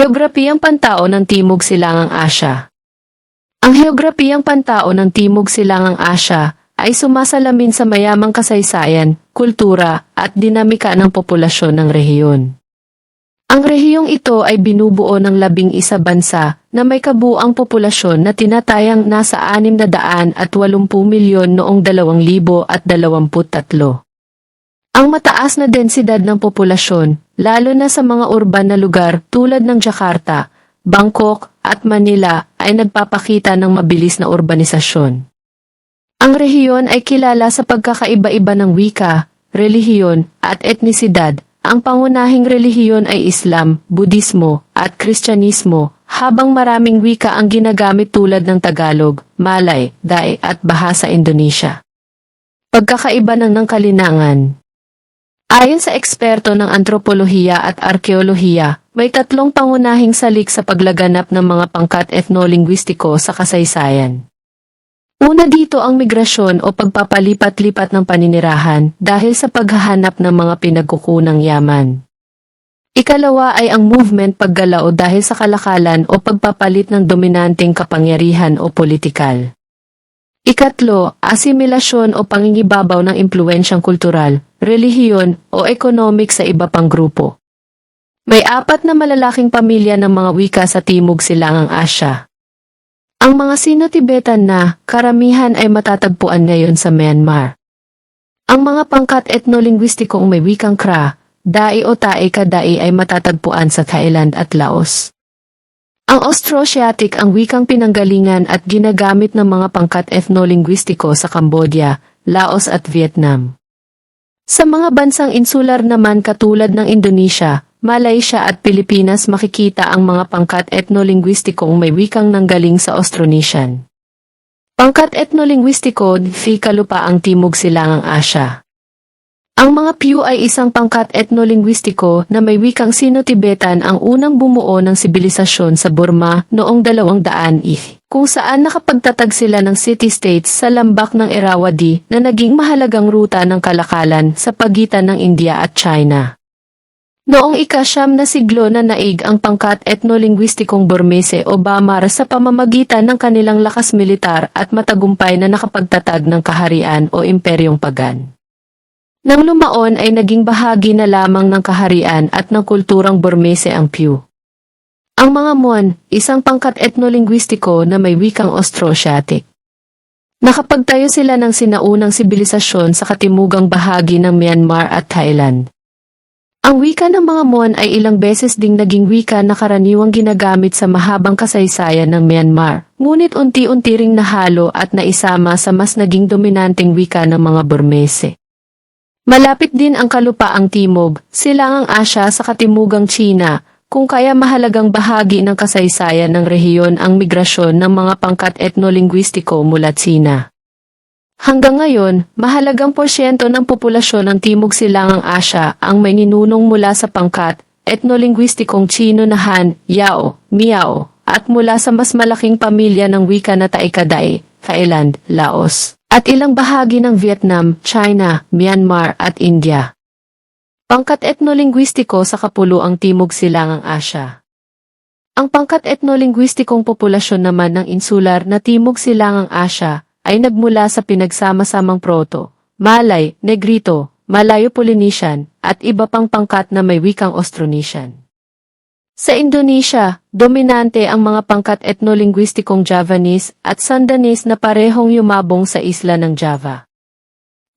Heograpiyang pantao ng Timog Silangang Asya Ang heograpiyang pantao ng Timog Silangang Asya ay sumasalamin sa mayamang kasaysayan, kultura, at dinamika ng populasyon ng rehiyon. Ang rehiyong ito ay binubuo ng labing isa bansa na may kabuang populasyon na tinatayang nasa 680 milyon noong 2023. Ang mataas na densidad ng populasyon, lalo na sa mga urban na lugar tulad ng Jakarta, Bangkok at Manila ay nagpapakita ng mabilis na urbanisasyon. Ang rehiyon ay kilala sa pagkakaiba-iba ng wika, relihiyon at etnisidad ang pangunahing relihiyon ay Islam, Budismo, at Kristyanismo, habang maraming wika ang ginagamit tulad ng Tagalog, Malay, Dae at Bahasa Indonesia. Pagkakaiba ng ng kalinangan Ayon sa eksperto ng antropolohiya at arkeolohiya, may tatlong pangunahing salik sa paglaganap ng mga pangkat etnolinguistiko sa kasaysayan. Una dito ang migrasyon o pagpapalipat-lipat ng paninirahan dahil sa paghahanap ng mga pinagkukunang yaman. Ikalawa ay ang movement paggalao dahil sa kalakalan o pagpapalit ng dominanteng kapangyarihan o politikal. Ikatlo, asimilasyon o pangingibabaw ng impluensyang kultural, relihiyon o economic sa iba pang grupo. May apat na malalaking pamilya ng mga wika sa Timog Silangang Asya. Ang mga Sino-Tibetan na karamihan ay matatagpuan ngayon sa Myanmar. Ang mga pangkat etnolinguistikong may wikang Kra, Dai o Tae Kadai ay matatagpuan sa Thailand at Laos. Ang Austroasiatic ang wikang pinanggalingan at ginagamit ng mga pangkat etnolinguistiko sa Cambodia, Laos at Vietnam. Sa mga bansang insular naman katulad ng Indonesia, Malaysia at Pilipinas makikita ang mga pangkat etnolinguistikong may wikang nanggaling sa Austronesian. Pangkat etnolinguistiko, fi kalupa ang Timog Silangang Asya. Ang mga Pew ay isang pangkat etnolinguistiko na may wikang Sino-Tibetan ang unang bumuo ng sibilisasyon sa Burma noong 200 i, kung saan nakapagtatag sila ng city-states sa lambak ng Irrawaddy na naging mahalagang ruta ng kalakalan sa pagitan ng India at China. Noong ikasyam na siglo na naig ang pangkat etnolinguistikong Burmese o Bamar sa pamamagitan ng kanilang lakas militar at matagumpay na nakapagtatag ng kaharian o imperyong pagan. Nang lumaon ay naging bahagi na lamang ng kaharian at ng kulturang Burmese ang Pew. Ang mga Mon, isang pangkat etnolinguistiko na may wikang Austroasiatic. Nakapagtayo sila ng sinaunang sibilisasyon sa katimugang bahagi ng Myanmar at Thailand. Ang wika ng mga Mon ay ilang beses ding naging wika na karaniwang ginagamit sa mahabang kasaysayan ng Myanmar, ngunit unti-unti ring nahalo at naisama sa mas naging dominanteng wika ng mga Burmese. Malapit din ang kalupaang timog, silangang Asya sa katimugang China, kung kaya mahalagang bahagi ng kasaysayan ng rehiyon ang migrasyon ng mga pangkat etnolinguistiko mula China. Hanggang ngayon, mahalagang porsyento ng populasyon ng Timog Silangang Asya ang may ninunong mula sa pangkat, etnolinguistikong Chino na Han, Yao, Miao, at mula sa mas malaking pamilya ng wika na Taikaday, Thailand, Laos, at ilang bahagi ng Vietnam, China, Myanmar at India. Pangkat etnolinguistiko sa kapuluang Timog Silangang Asya. Ang pangkat etnolinguistikong populasyon naman ng insular na Timog Silangang Asya ay nagmula sa pinagsama-samang Proto, Malay, Negrito, Malayo-Polynesian, at iba pang pangkat na may wikang Austronesian. Sa Indonesia, dominante ang mga pangkat etnolinguistikong Javanese at Sundanese na parehong yumabong sa isla ng Java.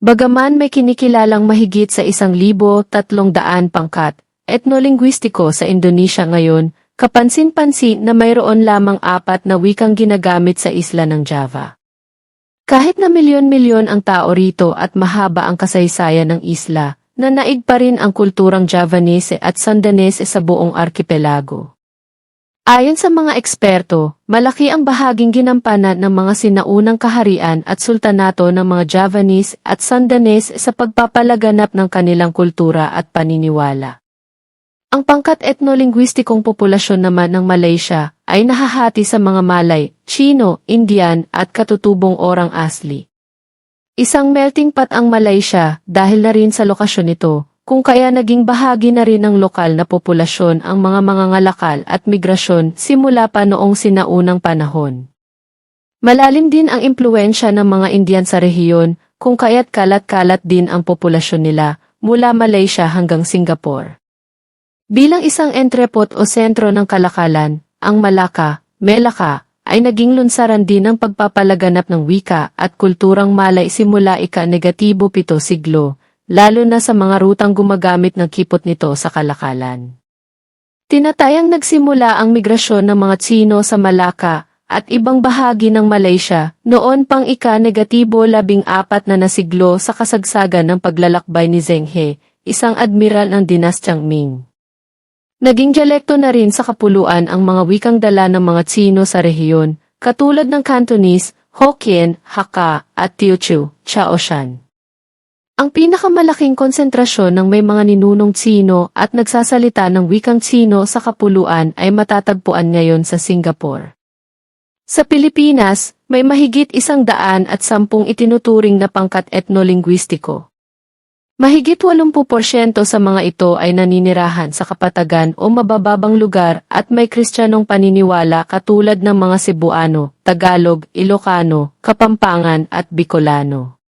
Bagaman may kinikilalang mahigit sa isang libo tatlong daan pangkat etnolinguistiko sa Indonesia ngayon, kapansin-pansin na mayroon lamang apat na wikang ginagamit sa isla ng Java. Kahit na milyon-milyon ang tao rito at mahaba ang kasaysayan ng isla, nanaig pa rin ang kulturang Javanese at Sundanese sa buong arkipelago. Ayon sa mga eksperto, malaki ang bahaging ginampanan ng mga sinaunang kaharian at sultanato ng mga Javanese at Sundanese sa pagpapalaganap ng kanilang kultura at paniniwala. Ang pangkat etnolinguistikong populasyon naman ng Malaysia ay nahahati sa mga Malay, Chino, Indian at katutubong orang asli. Isang melting pot ang Malaysia dahil na rin sa lokasyon nito, kung kaya naging bahagi na rin ng lokal na populasyon ang mga mangangalakal at migrasyon simula pa noong sinaunang panahon. Malalim din ang impluensya ng mga Indian sa rehiyon, kung kaya't kalat-kalat din ang populasyon nila mula Malaysia hanggang Singapore. Bilang isang entrepot o sentro ng kalakalan, ang Malacca, Melaka, ay naging lunsaran din ng pagpapalaganap ng wika at kulturang Malay simula ika-negatibo pito siglo, lalo na sa mga rutang gumagamit ng kipot nito sa kalakalan. Tinatayang nagsimula ang migrasyon ng mga Tsino sa Malacca at ibang bahagi ng Malaysia noon pang ika-negatibo labing apat na nasiglo sa kasagsagan ng paglalakbay ni Zheng He, isang admiral ng dinastyang Ming. Naging dialekto na rin sa kapuluan ang mga wikang dala ng mga Tsino sa rehiyon, katulad ng Cantonese, Hokkien, Hakka, at Teochew, Chaoshan. Ang pinakamalaking konsentrasyon ng may mga ninunong Tsino at nagsasalita ng wikang Tsino sa kapuluan ay matatagpuan ngayon sa Singapore. Sa Pilipinas, may mahigit isang daan at sampung itinuturing na pangkat etnolinguistiko. Mahigit 80% sa mga ito ay naninirahan sa kapatagan o mabababang lugar at may kristyanong paniniwala katulad ng mga Cebuano, Tagalog, Ilocano, Kapampangan at Bicolano.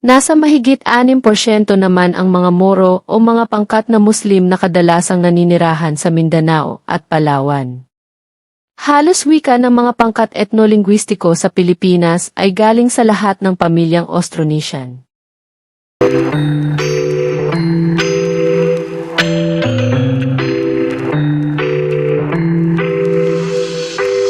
Nasa mahigit 6% naman ang mga Moro o mga pangkat na Muslim na kadalasang naninirahan sa Mindanao at Palawan. Halos wika ng mga pangkat etnolinguistiko sa Pilipinas ay galing sa lahat ng pamilyang Austronesian.